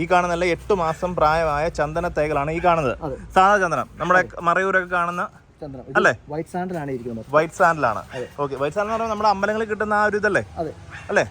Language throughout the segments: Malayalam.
ഈ കാണുന്നല്ല എട്ട് മാസം പ്രായമായ ചന്ദന തൈകളാണ് ഈ കാണുന്നത്. സാധാ ചന്ദനം. നമ്മുടെ മറയൂരൊക്കെ കാണുന്ന അല്ലേ? വൈറ്റ് സാൻഡിലാണ് ഇരിക്കുന്നത്. വൈറ്റ് സാൻഡിലാണ്. ഓക്കെ. വൈറ്റ് സാൻഡ് എന്ന് പറയുമ്പോൾ നമ്മുടെ അമ്പലങ്ങളിൽ കിട്ടുന്ന ആ ഒരു ഇതല്ലേ? അല്ലേ?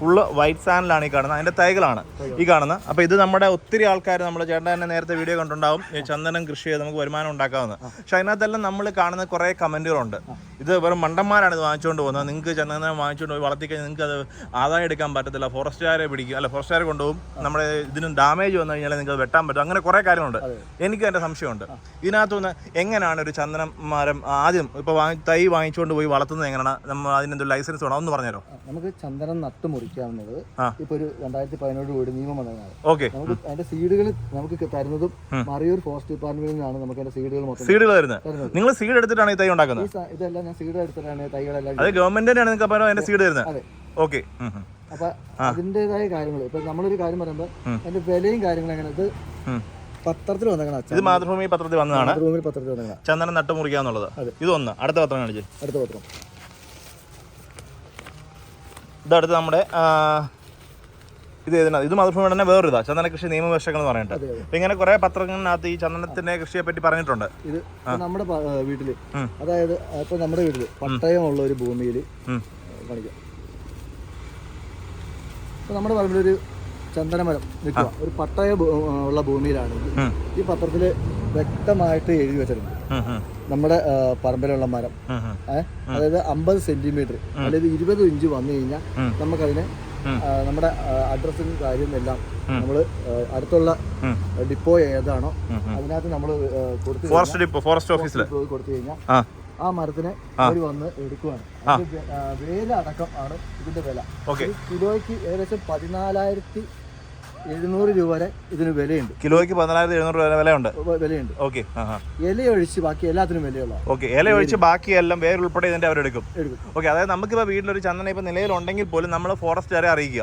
ഫുള്ള് വൈറ്റ് സാൻഡിലാണ് ഈ കാണുന്നത്. അതിന്റെ തൈകളാണ് ഈ കാണുന്നത്. അപ്പോൾ ഇത് നമ്മുടെ ഒത്തിരി ആൾക്കാർ നമ്മൾ ചേട്ടൻ തന്നെ നേരത്തെ വീഡിയോ കണ്ടുണ്ടാവും ഈ ചന്ദനം കൃഷി ചെയ്ത് നമുക്ക് വരുമാനം ഉണ്ടാക്കാവുന്നത് പക്ഷെ അതിനകത്തെല്ലാം നമ്മൾ കാണുന്ന കുറേ കമന്റുകളുണ്ട്. ഇത് വെറും മണ്ടന്മാരാണ് ഇത് വാങ്ങിച്ചുകൊണ്ട് പോകുന്നത്. നിങ്ങൾക്ക് ചന്ദനം വാങ്ങിച്ചുകൊണ്ട് പോയി വളർത്തിക്കഴിഞ്ഞാൽ നിങ്ങൾക്ക് അത് ആദായം എടുക്കാൻ പറ്റത്തില്ല. ഫോറസ്റ്റുകാരെ പിടിക്കും. അല്ല ഫോറസ്റ്റുകാരെ കൊണ്ടുപോകും. നമ്മുടെ ഇതിന് ഡാമേജ് വന്നു കഴിഞ്ഞാൽ നിങ്ങൾക്ക് വെട്ടാൻ പറ്റും. അങ്ങനെ കുറേ കാര്യങ്ങളുണ്ട്. എനിക്ക് എന്റെ സംശയമുണ്ട്. ഇതിനകത്തുനിന്ന് എങ്ങനെയാണ് ഒരു ചന്ദനം മരം ആദ്യം ഇപ്പോൾ തൈ വാങ്ങിച്ചുകൊണ്ട് പോയി വളർത്തുന്നത് എങ്ങനെയാണ്? നമ്മൾ അതിനെന്തൊരു ലൈസൻസ് വേണം? ഒന്ന് പറഞ്ഞുതരോ നമുക്ക് ചന്ദനം നട്ട് മുറിക്കാവുന്നത് ഇപ്പൊ ഒരു രണ്ടായിരത്തി പതിനോട് കൂടി നിയമം വന്നതാണ് ഓക്കെ. നമുക്ക് അതിന്റെ സീഡുകൾ നമുക്ക് തരുന്നതും മറിയൂർ ഫോറസ്റ്റ് ഡിപ്പാർട്ട്മെന്റിൽ നിന്നാണ് നമുക്ക് അതിന്റെ സീഡുകൾ മൊത്തം സീഡുകൾ തരുന്നത്. നിങ്ങൾ സീഡ് എടുത്തിട്ടാണ് ഈ തൈ ഉണ്ടാക്കുന്നത്? ഇതെല്ലാം ഞാൻ സീഡ് എടുത്തിട്ടാണ് തൈകളെല്ലാം അത് ഗവൺമെന്റിനാണ് നിങ്ങൾക്ക് അതിന്റെ സീഡ് തരുന്നത്? അതെ. ഓക്കെ. അപ്പൊ അതിന്റേതായ കാര്യങ്ങൾ. ഇപ്പൊ നമ്മളൊരു കാര്യം പറയുമ്പോൾ അതിന്റെ വിലയും കാര്യങ്ങളും എങ്ങനെ? ഇത് പത്രത്തിൽ വന്നേക്കണം ഇത് മാതൃഭൂമി പത്രത്തിൽ വന്നതാണ്. മാതൃഭൂമി പത്രത്തിൽ വന്നേക്കണം. ചന്ദനം നട്ടുമുറിക്കാന്നുള്ളത് അതെ. ഇതൊന്ന്. അടുത്ത പത്രം കാണിച്ചേ അടുത്ത പത്രം. ഇതടുത്ത് നമ്മുടെ ഇത് ഏതിനാ? ഇത് മാതൃഭൂമി തന്നെ വേറൊരു ഇതാ ചന്ദന കൃഷി നിയമവശങ്ങൾ എന്ന് പറഞ്ഞിട്ട്. അപ്പൊ ഇങ്ങനെ കുറെ പത്രങ്ങളിനകത്ത് ഈ ചന്ദനത്തിന്റെ കൃഷിയെ പറ്റി പറഞ്ഞിട്ടുണ്ട്. ഇത് നമ്മുടെ വീട്ടിൽ. അതായത് ഇപ്പൊ നമ്മുടെ വീട്ടിൽ പട്ടയമുള്ള ഒരു ഭൂമിയിൽ. കാണിക്കാം നമ്മുടെ പറമ്പിലൊരു ചന്ദനമരം നിൽക്കുക ഒരു പട്ടയ ഉള്ള ഭൂമിയിലാണ്. ഈ പത്രത്തിൽ വ്യക്തമായിട്ട് എഴുതി വെച്ചിട്ടുണ്ട്. നമ്മുടെ പറമ്പിലുള്ള മരം? അതായത് അമ്പത് സെന്റിമീറ്റർ അതായത് ഇരുപത് ഇഞ്ച് വന്നു കഴിഞ്ഞാൽ. നമുക്കതിന് നമ്മുടെ അഡ്രസ്സും കാര്യം എല്ലാം നമ്മൾ അടുത്തുള്ള ഡിപ്പോ ഏതാണോ. അതിനകത്ത് നമ്മൾ കൊടുത്തു ഫോറസ്റ്റ് ഡിപ്പോ ഫോറസ്റ്റ് ഓഫീസിൽ കൊടുത്തു കഴിഞ്ഞാൽ ആ. മരത്തിനെ അവർ വന്ന് എടുക്കുവാണ്. വേല അടക്കം ആണ് ഇതിന്റെ വില. കിലോയ്ക്ക് ഏകദേശം പതിനാലായിരത്തി എഴുന്നൂറ് രൂപ വരെ ഇതിന് വിലയുണ്ട്. കിലോയ്ക്ക് പതിനായിരത്തി എഴുന്നൂറ് രൂപ വിലയുണ്ട്? വിലയുണ്ട്. ഓക്കെ ഇല ഒഴിച്ച് ബാക്കി എല്ലാത്തിനും വിലയുള്ള ഓക്കെ ഇല ഒഴിച്ച് ബാക്കിയെല്ലാം വേറെ ഉൾപ്പെടെ ഇതിന്റെ അവരെടുക്കും ഓക്കെ അതായത് നമുക്കിപ്പോ വീട്ടിലൊരു ചന്ദന ഇപ്പൊ നിലയിലുണ്ടെങ്കിൽ പോലും നമ്മൾ ഫോറസ്റ്റുകാരെ അറിയിക്കുക.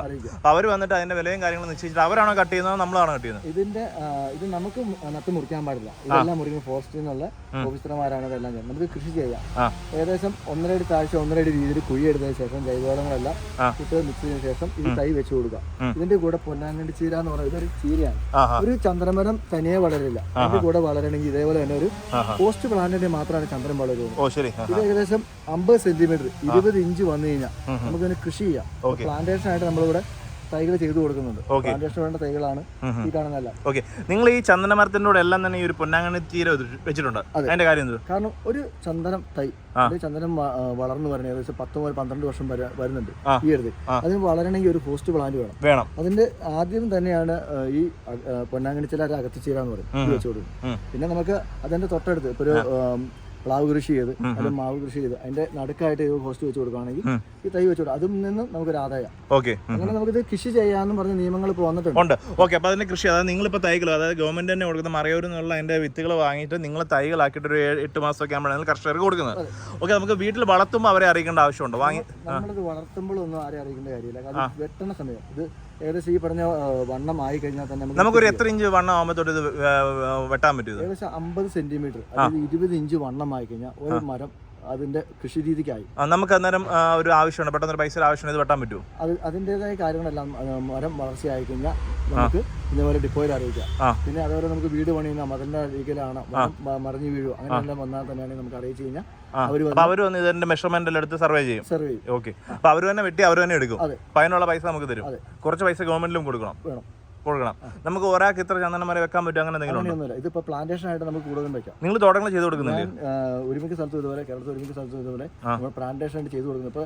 അവർ വന്നിട്ട് അതിന്റെ വിലയും കാര്യങ്ങളും നിശ്ചയിച്ചിട്ട് അവരാണോ കട്ട് ചെയ്യുന്നത്? നമ്മളാണോ കട്ട് ചെയ്യുന്നത്? ഇതിന്റെ ഇത് നമുക്ക് നത്ത് നട്ട് മുറിക്കാൻ പാടില്ല. ഇതെല്ലാം മുറിക്കുന്ന ഫോറസ്റ്റിൽ നിന്നുള്ള ഓഫീസർമാരാണ് ഇതെല്ലാം ചെയ്യുന്നത്. നമുക്ക് കൃഷി ചെയ്യാം. ഏകദേശം ഒന്നര അടി താഴ്ച ഒന്നര അടി രീതിയിൽ കുഴി എടുത്തതിന് ശേഷം ജൈവവളങ്ങളെല്ലാം. ഇട്ട് മിക്സ് ചെയ്തതിനു ശേഷം ഇത് തൈ വെച്ച് കൊടുക്കുക. ഇതിന്റെ കൂടെ പൊന്നാങ്കണ്ടി ചീര എന്ന് പറയുന്നത് ഇതൊരു ചീരയാണ്. ഒരു ചന്ദ്രമരം തനിയെ വളരില്ല. അതിന്റെ കൂടെ വളരണമെങ്കിൽ ഇതേപോലെ തന്നെ ഒരു പോസ്റ്റ് പ്ലാന്റിന്റെ മാത്രമാണ് ചന്ദ്രൻ വളരുന്നത്. ഇത് ഏകദേശം അമ്പത് സെന്റിമീറ്റർ ഇരുപത് ഇഞ്ച് വന്നു കഴിഞ്ഞാൽ നമുക്ക്. കൃഷി ചെയ്യാം. പ്ലാന്റേഷൻ ആയിട്ട് നമ്മളിവിടെ തൈകൾ ചെയ്തു കൊടുക്കുന്നുണ്ട്. പ്ലാന്റേഷൻ വേണ്ട തൈകളാണ്. ഈ കാണുന്നതല്ല. ഓക്കെ. നിങ്ങൾ ഈ ചന്ദന മരത്തിന്റെ കൂടെ എല്ലാം തന്നെ ഈ ഒരു പൊന്നാങ്കണ്ണി തീര വെച്ചിട്ടുണ്ട്. അതിന്റെ കാര്യം എന്ത് കാരണം ഒരു ചന്ദനം തൈ. ചന്ദനം വളർന്നു വരണ ഏകദേശം പത്ത് മുതൽ പന്ത്രണ്ട് വർഷം വരെ വരുന്നുണ്ട് ഈ അടുത്ത്. അതിന് വളരണമെങ്കിൽ ഒരു ഹോസ്റ്റ് പ്ലാന്റ് വേണം. വേണം. അതിന്റെ ആദ്യം തന്നെയാണ് ഈ പൊന്നാങ്കണ്ണി ചില അകത്തിച്ചീര എന്ന് പറയും. വെച്ച് കൊടുക്കും പിന്നെ നമുക്ക് അതിന്റെ തൊട്ടടുത്ത് ഇപ്പൊ ഒരു പ്ലാവ് കൃഷി ചെയ്ത് അല്ലെങ്കിൽ മാവ് കൃഷി ചെയ്ത് അതിന്റെ നടുക്കായിട്ട് ഇത് പോസ്റ്റ് വെച്ച് കൊടുക്കുകയാണെങ്കിൽ ഈ തൈ വെച്ച് കൊടുക്കും. അതിൽ നിന്നും നമുക്കൊരു ആദായം. ഓക്കെ അങ്ങനെ നമുക്ക് ഇത് കൃഷി ചെയ്യാന്ന് പറഞ്ഞ നിയമങ്ങൾ ഇപ്പോൾ വന്നിട്ടുണ്ട്. ഉണ്ട്. ഓക്കെ അപ്പൊ അതിന്റെ കൃഷി അതായത് നിങ്ങളിപ്പോൾ തൈകൾ അതായത് ഗവൺമെന്റ് തന്നെ കൊടുക്കുന്ന മറയൂരിൽ നിന്നുള്ള അതിന്റെ വിത്തുകൾ വാങ്ങിയിട്ട് നിങ്ങൾ തൈകളാക്കിയിട്ട് ഒരു എട്ട് മാസം ഒക്കെ ആകുമ്പോഴാണ് കർഷകർക്ക് കൊടുക്കുന്നത്. ഓക്കെ നമുക്ക് വീട്ടിൽ വളർത്തുമ്പോൾ അവരെ അറിയിക്കേണ്ട ആവശ്യമുണ്ടോ? വാങ്ങി നമ്മളിത് വളർത്തുമ്പോഴൊന്നും ആരെ അറിയിക്കേണ്ട കാര്യമില്ല. കാരണം വെട്ടണ സമയം. ഇത് ഏകദേശം ഈ പറഞ്ഞ വണ്ണം ആയി കഴിഞ്ഞാൽ തന്നെ നമുക്ക് നമുക്കൊരു എത്ര ഇഞ്ച് വണ്ണം ആകുമ്പോഴത്തോട്ട് ഇത് വെട്ടാൻ പറ്റും ഏകദേശം അമ്പത് സെന്റിമീറ്റർ അതായത് ഇരുപത് ഇഞ്ച് വണ്ണം ആയി കഴിഞ്ഞാൽ ഒരു മരം അതിന്റെ കൃഷി രീതിക്കായി നമുക്ക് അന്നേരം ഒരു ആവശ്യമാണ് പെട്ടെന്ന് പൈസ ആവശ്യമാണ് ഇത് വെട്ടാൻ പറ്റുമോ? അത് അതിന്റെതായ കാര്യങ്ങളെല്ലാം മരം വളർച്ചയായി കഴിഞ്ഞാൽ നമുക്ക് ഇതേപോലെ ഡിപ്പോയിൽ അറിയിക്കാം. പിന്നെ അതേപോലെ നമുക്ക് വീട് പണിയുന്ന മതിലിന്റെ രീതിയിലാണ് മറിഞ്ഞു വീഴും അങ്ങനെ വന്നാൽ തന്നെയാണെങ്കിൽ നമുക്ക് അറിയിച്ചു കഴിഞ്ഞാൽ അവർ അവർ വന്ന് ഇതിന്റെ മെഷർമെന്റ് എല്ലാം എടുത്ത് സർവേ ചെയ്യും. സർവേ ചെയ്യും. ഓക്കെ അപ്പൊ അവർ തന്നെ വെട്ടി അവർ തന്നെ എടുക്കും. അപ്പൊ അതിനുള്ള പൈസ നമുക്ക് തരും. കുറച്ച് പൈസ ഗവൺമെന്റിലും കൊടുക്കണം. വേണം. കൊടുക്കണം. നമുക്ക് ഒരാൾക്ക് ഇത്ര ചന്ദനം വരെ വെക്കാൻ പറ്റും അങ്ങനെ എന്തെങ്കിലും ഇതിപ്പോ പ്ലാന്റേഷൻ ആയിട്ട് നമുക്ക് കൂടുതലും വെക്കാം. നിങ്ങൾ തോട്ടങ്ങൾ ചെയ്ത് ആ, ഒരുമിക്ക സ്ഥലത്ത് ഇതുപോലെ കേരളത്തിൽ ഒരുമിക്ക സ്ഥലത്ത് ഇതുപോലെ നമ്മൾ പ്ലാന്റേഷൻ ആയിട്ട് ചെയ്തു കൊടുക്കുന്നത് ഇപ്പൊ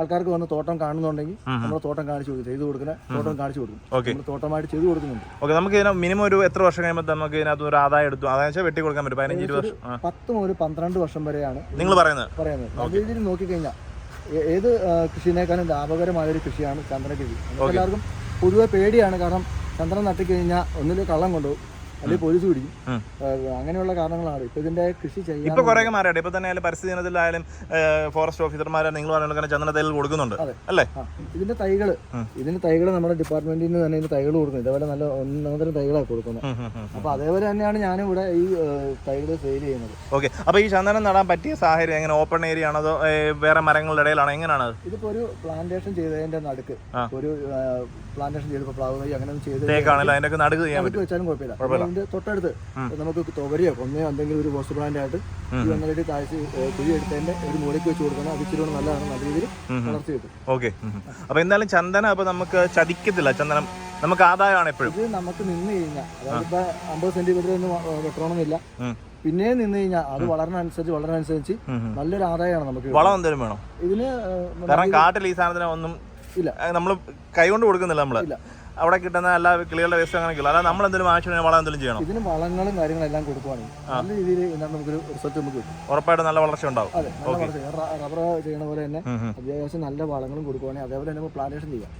ആൾക്കാർക്ക് വന്ന് തോട്ടം കാണുന്നുണ്ടെങ്കിൽ നമ്മൾ തോട്ടം കാണിച്ചു കൊടുക്കും. ചെയ്തു കൊടുക്കുന്ന തോട്ടം കാണിച്ചു കൊടുക്കും. ഓക്കെ. നമ്മൾ തോട്ടമായിട്ട് ചെയ്തു കൊടുക്കുന്നുണ്ട്. ഓക്കെ നമുക്ക് ഇതിന് മിനിമം ഒരു എത്ര വർഷം കഴിയുമ്പോൾ നമുക്ക് ഇതിനകത്ത് ഒരു ആദായം എടുത്തു? അതായത് വെച്ചാൽ വെട്ടി കൊടുക്കാൻ പറ്റും. പതിനഞ്ച് ഇരുപത് വർഷം. പത്ത് മുതൽ പന്ത്രണ്ട് വർഷം വരെയാണ് നിങ്ങൾ പറയുന്നത്? പറയുന്നത്. നല്ല രീതിയിൽ നോക്കിക്കഴിഞ്ഞാൽ ഏത് കൃഷിനേക്കാളും ലാഭകരമായ ഒരു കൃഷിയാണ് ചന്ദനകൃഷി. എല്ലാവർക്കും പൊതുവെ പേടിയാണ്. കാരണം ചന്ദ്രൻ നട്ടിക്കഴിഞ്ഞാൽ ഒന്നിൽ കള്ളം കൊണ്ടുപോകും അല്ലെങ്കിൽ പോലീസ് പിടിക്കും. അങ്ങനെയുള്ള കാരണങ്ങളാണ്. ഇപ്പൊ ഇതിന്റെ കൃഷി ചെയ്യാൻ ഇപ്പൊ കുറെ മാറിയാട്ടെ. ഇപ്പൊ തന്നെ പരിസ്ഥിതി ദിനത്തിലായാലും ഫോറസ്റ്റ് ഓഫീസർമാരെ നിങ്ങൾ പറഞ്ഞ ചന്ദന തൈകൾ കൊടുക്കുന്നുണ്ട്. അല്ലേ? ഇതിന്റെ തൈകൾ ഇതിന്റെ തൈകൾ നമ്മുടെ ഡിപ്പാർട്ട്മെന്റിൽ നിന്ന് തന്നെ ഇതിന്റെ തൈകൾ കൊടുക്കുന്നു. ഇതേപോലെ നല്ല ഒന്നാമതരം തൈകളാണ് കൊടുക്കുന്നത്. അപ്പൊ അതേപോലെ തന്നെയാണ് ഞാനും ഇവിടെ ഈ തൈകൾ സെയിൽ ചെയ്യുന്നത്. ഓക്കെ. അപ്പൊ ഈ ചന്ദനം നടാൻ പറ്റിയ സാഹചര്യം എങ്ങനെ? ഓപ്പൺ ഏരിയ ആണോ അതോ വേറെ മരങ്ങളുടെ ഇടയിലാണോ? എങ്ങനെയാണ് ഇതിപ്പോ ഒരു പ്ലാന്റേഷൻ ചെയ്തതിന്റെ നടുക്ക് ഒരു പ്ലാന്റേഷൻ ചെയ്ത് ഇപ്പോൾ പ്ലാവ് തൈ അങ്ങനെ ചെയ്ത് തേക്കാണല്ലോ നടുക്ക് ചെയ്യാൻ പറ്റും. വെച്ചാലും കുഴപ്പമില്ല. അതിന്റെ തൊട്ടടുത്ത് നമുക്ക് തുവരിയോ കൊന്നയോ എന്തെങ്കിലും ഒരു പോസ്റ്റ് പ്ലാന്റ് ആയിട്ട് ഈ ഒന്നരടി താഴ്ച കുഴി എടുത്തതിന്റെ ഒരു മൂലയ്ക്ക് വെച്ച് കൊടുക്കണം. അത് ഇച്ചിരി നല്ലതാണ്. നല്ല രീതിയിൽ വളർച്ച കിട്ടും. ഓക്കെ. അപ്പൊ എന്തായാലും ചന്ദനം അപ്പൊ നമുക്ക് ചതിക്കത്തില്ല. ചന്ദനം നമുക്ക് ആദായമാണ് എപ്പോഴും. ഇത് നമുക്ക് നിന്ന് കഴിഞ്ഞാൽ അതായത് ഇപ്പൊ അമ്പത് സെന്റിമീറ്റർ ഒന്നും വെട്ടണമെന്നില്ല പിന്നെ നിന്ന് കഴിഞ്ഞാൽ അത് വളരണനുസരിച്ച് വളരണനുസരിച്ച് നല്ലൊരു ആദായമാണ് നമുക്ക് വളം എന്തെങ്കിലും വേണം? ഇതിന് കാരണം കാട്ടിൽ ഈ സാധനത്തിന് നമ്മൾ കൈകൊണ്ട് കൊടുക്കുന്നില്ല നമ്മൾ. ഇല്ല. അവിടെ കിട്ടുന്ന എല്ലാ കിളികളുടെ വേസ്റ്റ് അങ്ങനെ കിട്ടും അല്ലാതെ നമ്മൾ എന്തെങ്കിലും ആവശ്യത്തിന് വളം എന്തെങ്കിലും ചെയ്യണം? ഇതിന് വളങ്ങളും കാര്യങ്ങളും എല്ലാം കൊടുക്കുവാണെങ്കിൽ നല്ല രീതിയിൽ നമുക്കൊരു റിസൾട്ട് നമുക്ക് കിട്ടും. ഉറപ്പായിട്ടും നല്ല വളർച്ച ഉണ്ടാവും. അതെ റബ്ബർ ചെയ്യണ പോലെ തന്നെ. അത്യാവശ്യം നല്ല വളങ്ങളും കൊടുക്കുവാണെങ്കിൽ അതേപോലെ തന്നെ പ്ലാന്റേഷൻ ചെയ്യാം.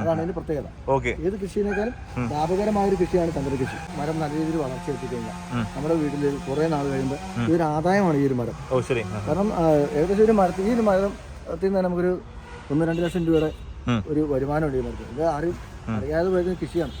അതാണ് അതിന്റെ പ്രത്യേകത. ഓക്കെ. ഏത് കൃഷിയേക്കാളും ലാഭകരമായ ഒരു കൃഷിയാണ് ചന്ദ്ര കൃഷി. മരം നല്ല രീതിയിൽ വളർച്ച എത്തി കഴിഞ്ഞാൽ നമ്മുടെ വീട്ടിൽ കുറെ നാൾ കഴിയുമ്പോൾ ഇതൊരു ആദായമാണ് ഈ ഒരു മരം. കാരണം ഏകദേശം ഒരു മരത്തിൽ ഈ ഒരു മരത്തിൽ നിന്ന് നമുക്കൊരു ഒന്ന് രണ്ട് ലക്ഷം രൂപയുടെ. ഒരു വരുമാനമുണ്ട് ഈ മരത്തിൽ ഇത് ആരും അറിയാതെ വരുന്ന കൃഷിയാണ്.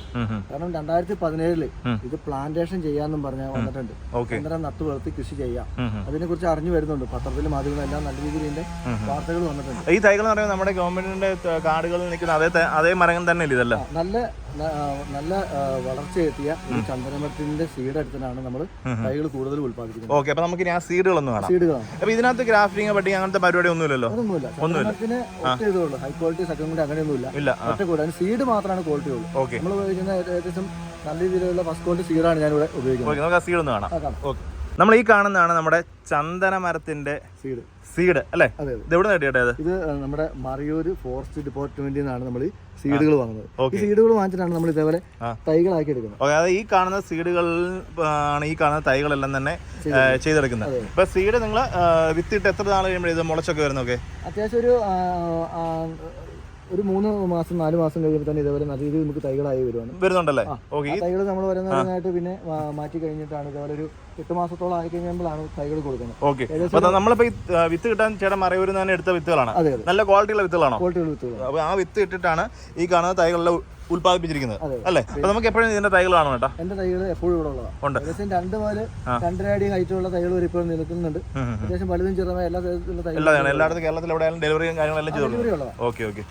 കാരണം രണ്ടായിരത്തി പതിനേഴിൽ ഇത് പ്ലാന്റേഷൻ ചെയ്യാന്നും പറഞ്ഞ വന്നിട്ടുണ്ട്. അന്നേരം നട്ടു വളർത്തി കൃഷി ചെയ്യാം. അതിനെ കുറിച്ച് അറിഞ്ഞു വരുന്നുണ്ട്. പത്രത്തിലും മാധ്യമങ്ങളെല്ലാം നല്ല രീതിയിൽ ഇതിന്റെ വാർത്തകൾ വന്നിട്ടുണ്ട്. ഈ തൈകൾ നമ്മുടെ ഗവൺമെന്റിന്റെ കാടുകളിൽ നിൽക്കുന്ന അതേ അതേ മരങ്ങൾ തന്നെ ഇതല്ല? നല്ല നല്ല വളർച്ച വളർച്ചയെത്തിയ ഒരു ചന്ദനമരത്തിന്റെ സീഡ് എടുത്തിട്ടാണ് നമ്മൾ തൈകൾ കൂടുതൽ ഉത്പാദിപ്പിക്കുന്നത് ഓക്കെ അപ്പൊ നമുക്ക് ആ സീഡുകളൊന്ന് കാണാം. സീഡുകളാണ് അപ്പൊ ഇതിനകത്ത് ഗ്രാഫ്റ്റിംഗ് പട്ടിങ് അങ്ങനത്തെ പരിപാടി ഒന്നുമില്ലല്ലോ? ഒന്നുമില്ല. ചന്ദനത്തിന് ഒറ്റ ഇതുള്ളൂ. ഹൈ ക്വാളിറ്റി സെക്കൻഡ് കൂടി അങ്ങനെയൊന്നുമില്ല. ഇല്ല ഇല്ല ഒറ്റ കൂടെ. സീഡ് മാത്രമാണ് ക്വാളിറ്റി ഉള്ളൂ. ഓക്കെ. നമ്മൾ ഉപയോഗിക്കുന്ന ഏകദേശം നല്ല രീതിയിലുള്ള ഫസ്റ്റ് ക്വാളിറ്റി സീഡാണ് ഞാൻ ഇവിടെ ഉപയോഗിക്കുന്നത്. ഓക്കെ നമുക്ക് ആ സീഡ് ഒന്ന് കാണാം. ഓക്കെ. നമ്മൾ ഈ കാണുന്നതാണ് നമ്മുടെ ചന്ദന മരത്തിന്റെ സീഡ് സീഡ് അല്ലേ? ഇതെവിടെ അതെ. ഇത് നമ്മുടെ മറിയൂർ ഫോറസ്റ്റ് ഡിപ്പാർട്ട്മെന്റിൽ നിന്നാണ് നമ്മൾ സീഡുകൾ വാങ്ങുന്നത്. ഈ സീഡുകൾ വാങ്ങിച്ചിട്ടാണ് നമ്മൾ ഇതേപോലെ. തൈകളാക്കി എടുക്കുന്നത്. ഓക്കെ അത് ഈ കാണുന്ന സീഡുകളിൽ ആണ് ഈ കാണുന്ന തൈകളെല്ലാം തന്നെ ചെയ്തെടുക്കുന്നത്. ഇപ്പൊ സീഡ് നിങ്ങൾ വിത്തിട്ട് എത്ര നാൾ കഴിയുമ്പോഴേ ഇത് മുളച്ചൊക്കെ വരുന്നൊക്കെ അത്യാവശ്യം ഒരു ഒരു മൂന്ന് മാസം നാല് മാസം കഴിയുമ്പോൾ തന്നെ ഇതേപോലെ നല്ല രീതിയിൽ നമുക്ക് തൈകളായി വരുവാണ്. വരുന്നുണ്ടല്ലേ. ഓക്കെ. തൈകൾ നമ്മൾ വരുന്നതിനായിട്ട് പിന്നെ മാറ്റി കഴിഞ്ഞിട്ടാണ് ഇതേപോലെ ഒരു എട്ട് മാസത്തോളം ആയി കഴിയുമ്പോഴാണ് തൈകൾ കൊടുക്കുന്നത്. ഓക്കെ. നമ്മളിപ്പോ വിത്ത് കിട്ടാൻ ചേട്ടൻ മറയൂരിൽ നിന്ന് തന്നെ എടുത്ത വിത്തുകളാണ്. നല്ല ക്വാളിറ്റിയുള്ള വിത്തുകളാണ്? ക്വാളിറ്റിയുള്ള വിത്തുകൾ അപ്പൊ ആ വിത്ത് ഇട്ടിട്ടാണ് ഈ കാണുന്ന തൈകളെല്ലാം ഉത്പാദിപ്പിച്ചിരിക്കുന്നത് അല്ലെ? അപ്പൊ നമുക്ക് എപ്പോഴും ഇതിന്റെ തൈകൾ കാണും കേട്ടോ. എന്റെ തൈകൾ എപ്പോഴും ഇവിടെ ഉള്ളതാണ്. ഏകദേശം രണ്ട് മുതൽ. രണ്ടര അടി ഹൈറ്റുള്ള തൈകൾ വരെ ഇപ്പോൾ നിൽക്കുന്നുണ്ട്. അത്യാവശ്യം വലുതും ചെറുതുമായ എല്ലാ തൈകളും എല്ലായിടത്തും കേരളത്തിൽ എവിടെയായാലും ഡെലിവറിയും കാര്യങ്ങളും എല്ലാം ചെയ്തു ഓക്കെ ഓക്കെ.